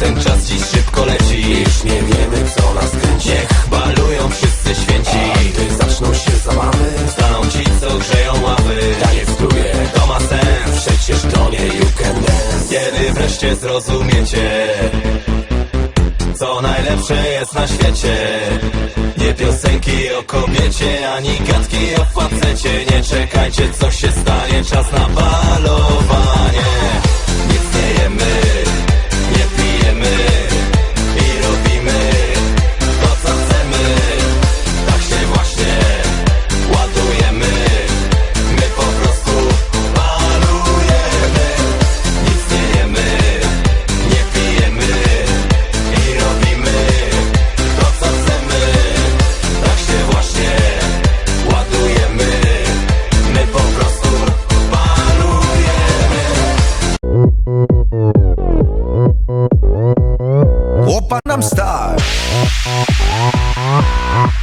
ten czas dziś szybko leci. Już nie wiemy co nas kręci. Niech balują wszyscy święci. A gdy zaczną się zabawy Staną ci co grzeją ławy Taniec pluje, to ma sens. Przecież to nie you can dance. Kiedy wreszcie zrozumiecie co najlepsze jest na świecie. Nie piosenki o kobiecie, ani gadki o facecie. Nie czekajcie co się stanie, czas na balowanie